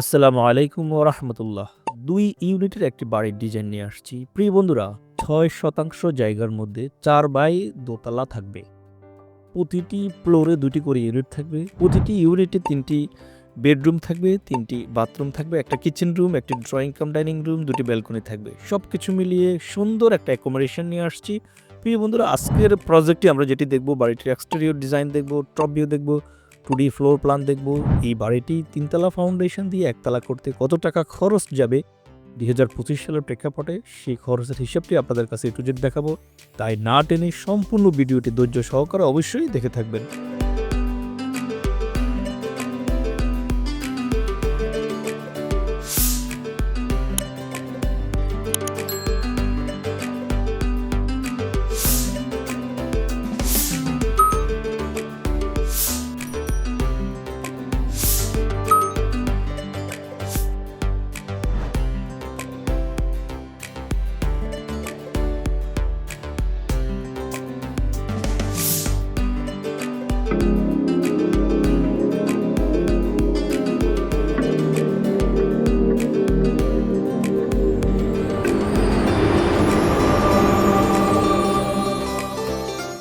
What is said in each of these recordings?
আসসালামু আলাইকুম রহমতুল্লাহ। দুই ইউনিটের একটি বাড়ির ডিজাইন নিয়ে আসছি। প্রিয় বন্ধুরা, ছয় শতাংশ জায়গার মধ্যে চার বাই দোতলা থাকবে। প্রতিটি ফ্লোরে দুটি করে ইউনিট থাকবে। প্রতিটি ইউনিটে তিনটি বেডরুম থাকবে, তিনটি বাথরুম থাকবে, একটা কিচেন রুম, একটি ড্রয়িং কাম, ডাইনিং রুম, দুটি ব্যালকনি থাকবে। সব কিছু মিলিয়ে সুন্দর একটা অ্যাকোমোডেশন নিয়ে আসছি। প্রিয় বন্ধুরা, আজকের প্রজেক্টে আমরা যেটি দেখব, বাড়িটির এক্সটেরিয়র ডিজাইন দেখব টপ ভিউ দেখব টু ডি ফ্লোর প্ল্যান দেখব। এই বাড়িটি তিনতলা ফাউন্ডেশন দিয়ে একতলা করতে কত টাকা খরচ যাবে? দুই হাজার পঁচিশ সালের প্রেক্ষাপটে সেই খরচের হিসাবটি আপনাদের কাছে একটু জেট দেখাবো। তাই না টেনে সম্পূর্ণ ভিডিওটি ধৈর্য সহকারে অবশ্যই দেখে থাকবেন।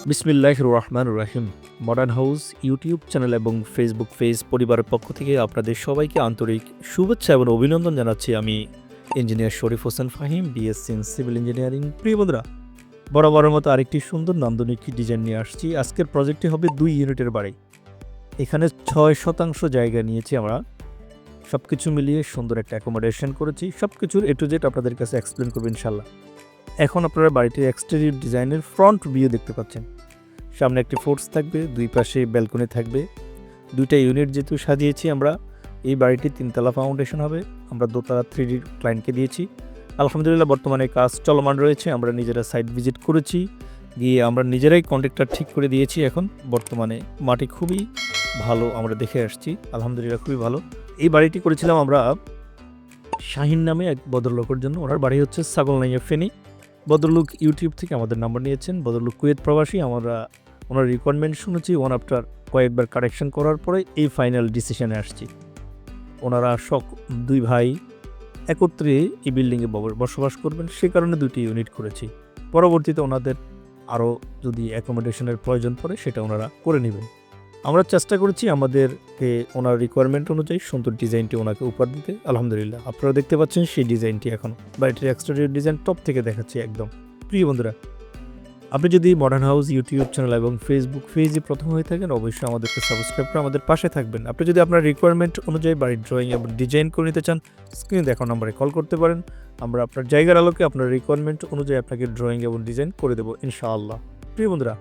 বিসমিল্লাহ রহমান রাহিম। মডার্ন হাউস ইউটিউব চ্যানেল এবং ফেসবুক পেজ পরিবারের পক্ষ থেকে আপনাদের সবাইকে আন্তরিক শুভেচ্ছা এবং অভিনন্দন জানাচ্ছি আমি engineer Sharif Hossain Fahim BSc in civil engineering প্রিয় বন্ধুরা, বরাবরের মতো আরেকটি সুন্দর নান্দনিক ডিজাইন নিয়ে আসছি। আজকের প্রজেক্টটি হবে দুই ইউনিটের বাড়ি। এখানে ছয় শতাংশ জায়গা নিয়েছি আমরা। সব কিছু মিলিয়ে সুন্দর একটা অ্যাকোমোডেশন করেছি। সব কিছুর এ টু জেড আপনাদের কাছে এক্সপ্লেন করব ইনশাল্লাহ এখন আপনারা বাড়িটির এক্সটেরিয়র ডিজাইনের ফ্রন্ট ভিউ দেখতে পাচ্ছেন। সামনে একটি ফোর্স থাকবে, দুই পাশে ব্যালকনি থাকবে। দুইটা ইউনিট যেহেতু সাজিয়েছি আমরা, এই বাড়িটি তিনতলা ফাউন্ডেশন হবে। আমরা দোতলা থ্রি ডি ক্লায়েন্টকে দিয়েছি। আলহামদুলিল্লাহ, বর্তমানে কাজ চলমান রয়েছে। আমরা নিজেরা সাইট ভিজিট করেছি। গিয়ে আমরা নিজেরাই কন্ট্রাক্টর ঠিক করে দিয়েছি এখন। বর্তমানে মাটি খুবই ভালো আমরা দেখে আসছি। আলহামদুলিল্লাহ, খুবই ভালো। এই বাড়িটি করেছিলাম আমরা শাহিন নামে এক ভদ্রলোকের জন্য। ওনার বাড়ি হচ্ছে ছাগলনাইয়া ফেনী। বদরলুক ইউটিউব থেকে আমাদের নাম্বার নিয়েছেন। বদরলুক কুয়েত প্রবাসী, আমরা ওনার রিকোয়ারমেন্ট শুনেছি ওয়ান আফটার কয়েকবার কারেকশন করার পরে এই ফাইনাল ডিসিশনে আসছি। ওনারা শখ দুই ভাই একত্রে এই বিল্ডিংয়ে বসবাস করবেন, সে কারণে দুটি ইউনিট করেছি। পরবর্তীতে ওনাদের আরও যদি অ্যাকোমোডেশনের প্রয়োজন পড়ে, সেটা ওনারা করে নেবেন। আমরা চেষ্টা করেছি আমাদেরকে ওনার রিকোয়ারমেন্ট অনুযায়ী সুন্দর ডিজাইনটি ওনাকে উপহার দিতে। আলহামদুলিল্লাহ, আপনারা দেখতে পাচ্ছেন সেই ডিজাইনটি এখন। বাড়িটির এক্সটেরিয়র ডিজাইন টপ থেকে দেখাচ্ছি একদম। প্রিয় বন্ধুরা, আপনি যদি মডার্ন হাউস ইউটিউব চ্যানেল এবং ফেসবুক পেজে প্রথম হয়ে থাকেন, অবশ্যই আমাদেরকে সাবস্ক্রাইব করে আমাদের পাশে থাকবেন। আপনি যদি আপনার রিকোয়ারমেন্ট অনুযায়ী বাড়ির ড্রয়িং এবং ডিজাইন করে নিতে চান স্ক্রিনে দেখানো নম্বরে কল করতে পারেন। আমরা আপনার জায়গার আলোকে আপনার রিকোয়ারমেন্ট অনুযায়ী আপনাকে ড্রয়িং এবং ডিজাইন করে দেবো, ইনশাআল্লাহ। প্রিয় বন্ধুরা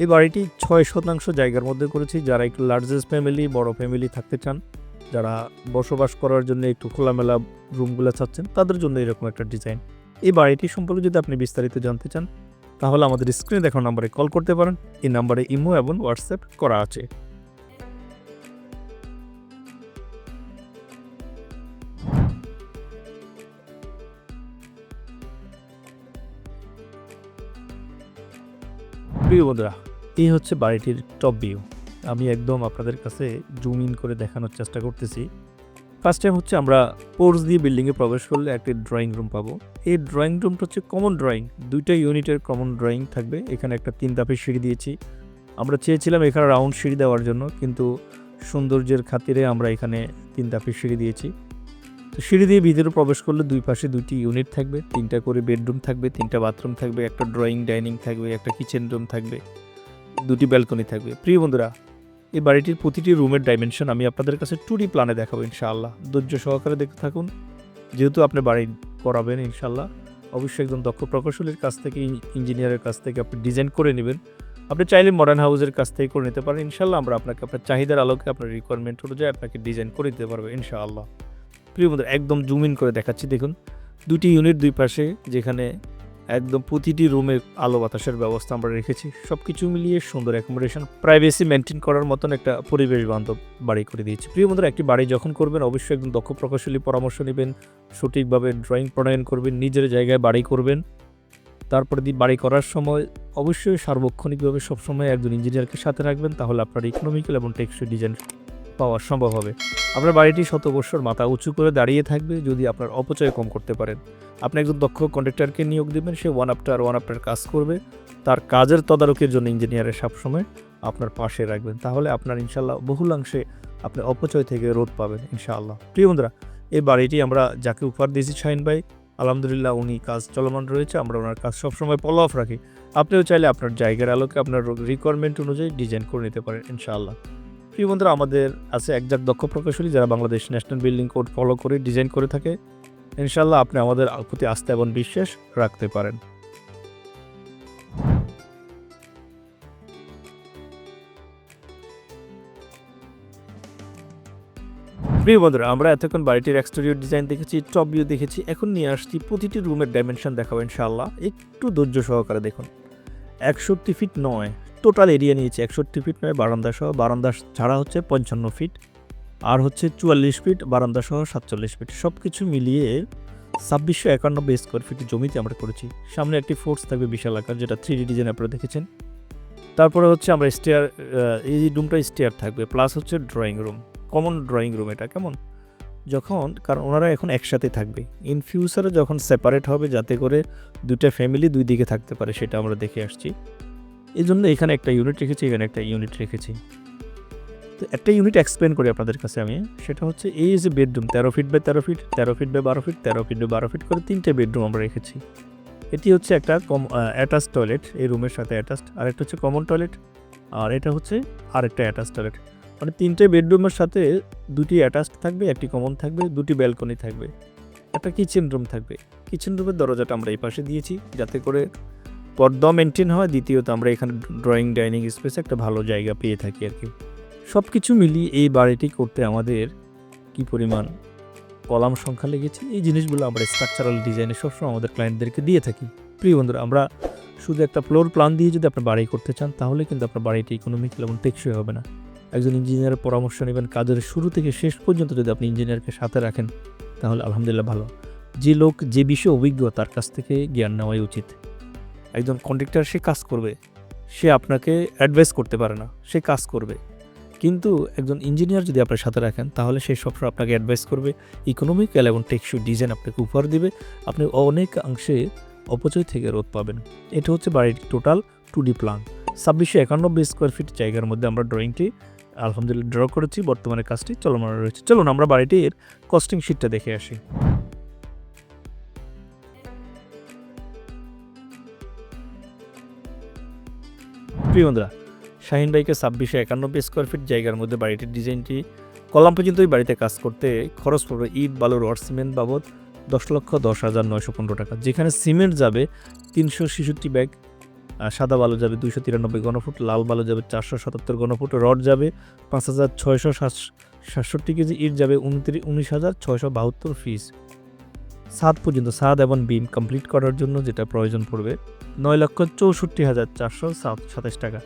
এই বাড়িটি ছয় শতাংশ জায়গার মধ্যে করেছি, যারা একটু লার্জেস্ট ফ্যামিলি বড় ফ্যামিলি থাকতে চান, যারা বসবাস করার জন্য একটু খোলামেলা রুমগুলো চাচ্ছেন, তাদের জন্য এরকম একটা ডিজাইন এই বাড়িটি সম্পর্কে যদি আপনি বিস্তারিত জানতে চান, তাহলে আমাদের স্ক্রিনে দেখানো নম্বরে কল করতে পারেন। এই নাম্বারে ইমো এবং হোয়াটসঅ্যাপ করা আছে। প্রিয় বন্ধুরা। এই হচ্ছে বাড়িটির টপ ভিউ আমি একদম আপনাদের কাছে জুম ইন করে দেখানোর চেষ্টা করতেছি। ফার্স্ট টাইম হচ্ছে আমরা পোর্স দিয়ে বিল্ডিংয়ে প্রবেশ করলে একটি ড্রয়িং রুম পাবো। এই ড্রয়িং রুমটা হচ্ছে কমন ড্রয়িং দুইটা ইউনিটের কমন ড্রয়িং থাকবে। এখানে একটা তিন ধাপের সিঁড়ি দিয়েছি। আমরা চেয়েছিলাম এখানে রাউন্ড সিঁড়ি দেওয়ার জন্য, কিন্তু সৌন্দর্যের খাতিরে আমরা এখানে তিন ধাপের সিঁড়ি দিয়েছি। তো সিঁড়ি দিয়ে ভিতরে প্রবেশ করলে দুই পাশে দুইটি ইউনিট থাকবে, তিনটা করে বেডরুম থাকবে, তিনটা বাথরুম থাকবে, একটা ড্রয়িং, ডাইনিং থাকবে, একটা কিচেন রুম থাকবে, দুটি ব্যালকনি থাকবে। প্রিয় বন্ধুরা, এই বাড়িটির প্রতিটি রুমের ডাইমেনশন আমি আপনাদের কাছে টু ডি প্ল্যানে দেখাবো ইনশাআল্লাহ। ধৈর্য সহকারে দেখতে থাকুন। যেহেতু আপনি বাড়ি করাবেন ইনশাল্লাহ অবশ্যই একজন দক্ষ প্রকৌশলীর কাছ থেকে ইঞ্জিনিয়ারের কাছ থেকে আপনি ডিজাইন করে নেবেন। আপনি চাইলে মডার্ন হাউসের কাছ থেকে করে নিতে পারেন। ইনশাল্লাহ আমরা আপনাকে, আপনার চাহিদার আলোকে, আপনার রিকোয়ারমেন্ট অনুযায়ী আপনাকে ডিজাইন করে দিতে পারব ইনশাআল্লাহ। প্রিয় বন্ধুরা, একদম জুম ইন করে দেখাচ্ছি, দেখুন। দুটি ইউনিট দুই পাশে, যেখানে একদম প্রতিটি রুমে আলো বাতাসের ব্যবস্থা আমরা রেখেছি। সব কিছু মিলিয়ে সুন্দর অ্যাকোমোডেশন প্রাইভেসি মেনটেন করার মতন একটা পরিবেশ বান্ধব বাড়ি করে দিয়েছি। প্রিয় বন্ধুরা, একটি বাড়ি যখন করবেন, অবশ্যই একদম দক্ষ প্রকৌশলী পরামর্শ নেবেন, সঠিকভাবে ড্রয়িং প্রণয়ন করবেন, নিজের জায়গায় বাড়ি করবেন। তারপরে দিয়ে বাড়ি করার সময় অবশ্যই সার্বক্ষণিকভাবে সবসময় একজন ইঞ্জিনিয়ারকে সাথে রাখবেন, তাহলে আপনার ইকোনমিক্যাল এবং টেকসই ডিজাইন পাওয়া সম্ভব হবে। আপনার বাড়িটি শত বছর মাথা উঁচু করে দাঁড়িয়ে থাকবে যদি আপনার অপচয় কম করতে পারেন। আপনি একজন দক্ষ কন্ট্রাক্টরকে নিয়োগ দেবেন, সে ওয়ান আফটার ওয়ান আফটার কাজ করবে। তার কাজের তদারকির জন্য ইঞ্জিনিয়ারের সবসময় আপনার পাশে রাখবেন। তাহলে আপনার ইনশাল্লাহ বহুলাংশে আপনি অপচয় থেকে রোধ পাবেন ইনশাআল্লাহ। প্রিয় বন্ধুরা, এই বাড়িটি আমরা যাকে উপহার দিয়েছি শাহিন ভাই, আলহামদুলিল্লাহ উনি কাজ চলমান রয়েছে, আমরা ওনার কাজ সবসময় ফলো অফ রাখি। আপনিও চাইলে আপনার জায়গার আলোকে আপনার রিকোয়ারমেন্ট অনুযায়ী ডিজাইন করে নিতে পারেন ইনশাআল্লাহ। প্রিয় বন্ধুরা, আমাদের আছে একজাক দক্ষ প্রকৌশলী যারা Bangladesh national building code follow করে, ডিজাইন করে থাকে। ইনশাল্লাহ আপনি আমাদের প্রতি আস্থা এবং বিশ্বাস রাখতে পারেন। প্রিয় বন্ধুরা, আমরা এতক্ষণ বাড়িটির এক্সটেরিয়র ডিজাইন দেখেছি টপ ভিউ দেখেছি। এখন নিয়ে আসছি প্রতিটি রুমের ডাইমেনশন দেখাবো ইনশাল্লাহ একটু ধৈর্য সহকারে দেখুন। একষট্টি ফিট নয়। টোটাল এরিয়া নিয়েছে একষট্টি ফিট নয়, বারান্দা সহ, বারান্দা ছাড়া হচ্ছে পঞ্চান্ন ফিট। আর হচ্ছে চুয়াল্লিশ ফিট, বারান্দা সহ সাতচল্লিশ ফিট। সব কিছু মিলিয়ে ছাব্বিশশো একানব্বই স্কোয়ার ফিট জমিতে আমরা করেছি। সামনে একটি ফোর্স থাকবে বিশাল আকার, যেটা থ্রি ডি ডিজাইন আপনারা দেখেছেন। তারপরে হচ্ছে আমরা স্টেয়ার এই রুমটা স্টেয়ার থাকবে প্লাস হচ্ছে drawing room common drawing room এটা, কেমন? যখন, কারণ ওনারা এখন একসাথে থাকবে। ইন ফিউচারে যখন সেপারেট হবে, যাতে করে দুটা ফ্যামিলি দুই দিকে থাকতে পারে, সেটা আমরা দেখে আসছি। এই জন্য এখানে একটা ইউনিট রেখেছি, এখানে একটা ইউনিট রেখেছি। তো একটা ইউনিট এক্সপ্লেন করি আপনাদের কাছে আমি। সেটা হচ্ছে এই যে বেডরুম তেরো ফিট বাই তেরো ফিট তেরো ফিট বাই বারো ফিট তেরো ফিট বাই বারো ফিট করে তিনটে বেডরুম আমরা রেখেছি। এটি হচ্ছে একটা কম অ্যাটাচ টয়লেট এই রুমের সাথে অ্যাটাচড আর একটা হচ্ছে কমন টয়লেট আর এটা হচ্ছে আরেকটা অ্যাটাচ টয়লেট মানে তিনটে বেডরুমের সাথে দুটি অ্যাটাচড থাকবে, একটি কমন থাকবে, দুটি ব্যালকনি থাকবে। একটা কিচেন রুম থাকবে। কিচেন রুমের দরজাটা আমরা এই পাশে দিয়েছি, যাতে করে পর্দা মেনটেন হয়। দ্বিতীয়ত আমরা এখানে ড্রয়িং ডাইনিং স্পেসে একটা ভালো জায়গা পেয়ে থাকি আর কি। সব কিছু মিলিয়ে এই বাড়িটি করতে আমাদের কি পরিমাণ কলাম সংখ্যা লেগেছে? এই জিনিসগুলো আমরা স্ট্রাকচারাল ডিজাইনে সবসময় আমাদের ক্লায়েন্টদেরকে দিয়ে থাকি। প্রিয় বন্ধুরা, আমরা শুধু একটা ফ্লোর প্ল্যান দিয়ে যদি আপনার বাড়ি করতে চান, তাহলে কিন্তু আপনার বাড়িটি ইকোনমিক এবং টেকসই হবে না। একজন ইঞ্জিনিয়ারের পরামর্শ নেবেন, কাজের শুরু থেকে শেষ পর্যন্ত যদি আপনি ইঞ্জিনিয়ারকে সাথে রাখেন, তাহলে আলহামদুলিল্লাহ ভালো। যে লোক, যে বিষয়ে অভিজ্ঞ, তার কাছ থেকে জ্ঞান নেওয়াই উচিত। একজন কন্ট্রাক্টর সে কাজ করবে। সে আপনাকে অ্যাডভাইস করতে পারে না, সে কাজ করবে। কিন্তু একজন ইঞ্জিনিয়ার যদি আপনার সাথে রাখেন, তাহলে সে সবসময় আপনাকে অ্যাডভাইস করবে ইকোনমিক্যাল এবং টেকসই ডিজাইন আপনাকে উপহার দিবে। আপনি অনেক অংশে অপচয় থেকে রোধ পাবেন। এটা হচ্ছে বাড়ির টোটাল টু ডি প্ল্যান ছাব্বিশশো একানব্বই স্কোয়ার ফিট জায়গার মধ্যে আমরা ড্রয়িংটি আলহামদুলিল্লাহ ড্র করেছি। বর্তমানে কাজটি চলমান রয়েছে। চলুন আমরা বাড়িটির কস্টিং শিটটা দেখে আসি। প্রিয় বন্ধুরা, শাহিন ভাইকে ছাব্বিশে একানব্বই স্কোয়ার ফিট জায়গার মধ্যে বাড়িটির ডিজাইনটি কলাম পর্যন্ত এই বাড়িতে কাজ করতে খরচ পড়বে ইট বালু রড সিমেন্ট বাবদ দশ লক্ষ দশ হাজার নয়শো পনেরো টাকা। যেখানে সিমেন্ট যাবে তিনশো ছেষট্টি ব্যাগ সাদা বালু যাবে দুইশো তিরানব্বই ঘনফুট, লাল বালু যাবে চারশো সাতাত্তর ঘনফুট, রড যাবে পাঁচ হাজার ছয়শো সাতষট্টি কেজি, ইট যাবে উনত্রিশ উনিশ হাজার ছয়শো বাহাত্তর ফিস সাত পর্যন্ত সাদ এবং বিম কমপ্লিট করার জন্য যেটা প্রয়োজন পড়বে নয় লক্ষ চৌষট্টি হাজার চারশো সাত সাতাশ টাকা।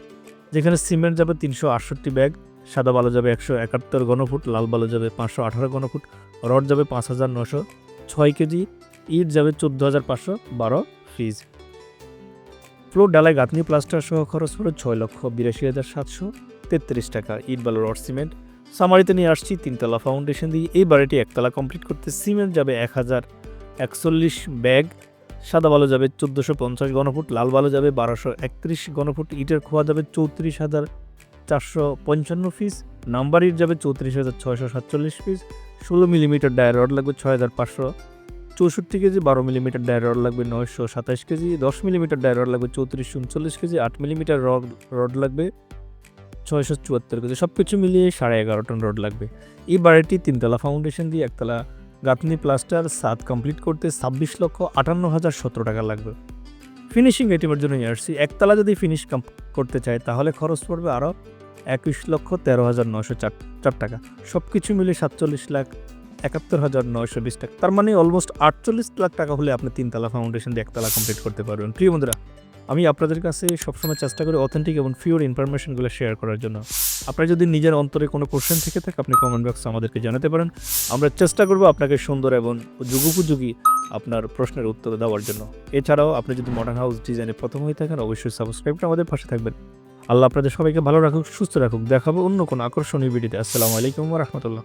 যেখানে সিমেন্ট যাবে তিনশো আটষট্টি ব্যাগ, সাদা বালু যাবে একশো একাত্তর ঘনফুট, লাল বালু যাবে পাঁচশো আঠারো ঘনফুট, রড যাবে পাঁচ হাজার নশো ছয় কেজি, ইট যাবে চোদ্দ হাজার পাঁচশো বারো ফ্রিজ ফ্লোর ডালাই গাঁথনি প্লাস্টার সহ খরচ পড়ে ছয় লক্ষ বিরাশি হাজার সাতশো তেত্রিশ টাকা। ইট, বালু, রড, সিমেন্ট সামারিতে নিয়ে আসছি তিনতলা ফাউন্ডেশন দিয়ে। এই বাড়িটি একতলা কমপ্লিট করতে সিমেন্ট যাবে এক হাজার একচল্লিশ ব্যাগ, সাদা বালু যাবে চোদ্দোশো পঞ্চাশ ঘনফুট, লাল বালু যাবে বারোশো একত্রিশ ঘনফুট, ইটের খোয়া যাবে চৌত্রিশ হাজার চারশো পঞ্চান্ন পিস নাম্বার ইট যাবে চৌত্রিশ হাজার ছয়শো সাতচল্লিশ পিস ষোলো মিলিমিটার ডায়ার রড লাগবে ছয় হাজার পাঁচশো চৌষট্টি কেজি, বারো মিলিমিটার ডায়ার রড লাগবে নয়শো সাতাশ কেজি, দশ মিলিমিটার ডায়ার রড লাগবে চৌত্রিশ উনচল্লিশ কেজি, আট মিলিমিটার রড রড লাগবে ছয়শো চুয়াত্তর কেজি সব কিছু মিলিয়ে সাড়ে এগারো টন রড লাগবে। এই বাড়িটি তিনতলা ফাউন্ডেশন দিয়ে একতলা গাঁথনি প্লাস্টার সাত কমপ্লিট করতে ছাব্বিশ লক্ষ আটান্ন হাজার সতেরো টাকা লাগবে। ফিনিশিং আইটেমের জন্য নিয়ে আসছি একতলা যদি ফিনিশ করতে চায়, তাহলে খরচ পড়বে আরও একুশ লক্ষ তেরো হাজার নশো চার চার টাকা। সব কিছু মিলে সাতচল্লিশ লাখ একাত্তর হাজার নয়শো বিশ টাকা। তার মানে অলমোস্ট আটচল্লিশ লাখ টাকা হলে আপনি তিনতলা ফাউন্ডেশন দিয়ে একতলা কমপ্লিট করতে পারবেন। প্রিয় বন্ধুরা আমি আপনাদের কাছে সবসময় চেষ্টা করি অথেন্টিক এবং ফিওর ইনফরমেশনগুলো শেয়ার করার জন্য। আপনার যদি নিজের অন্তরে কোনো কোশ্চেন থেকে থাকে, আপনি কমেন্ট বক্সে আমাদেরকে জানাতে পারেন। আমরা চেষ্টা করব আপনাকে সুন্দর এবং যুগোপযোগী আপনার প্রশ্নের উত্তর দেওয়ার জন্য। এছাড়াও আপনি যদি মডার্ন হাউস ডিজাইনে প্রথম হয়ে থাকেন, অবশ্যই সাবস্ক্রাইবটা আমাদের পাশে থাকবেন। আল্লাহ আপনাদের সবাইকে ভালো রাখুক, সুস্থ রাখুক। দেখাবো অন্য কোনো আকর্ষণীয় ভিডিওতে আসসালামু আলাইকুম রহমতুল্লাহ।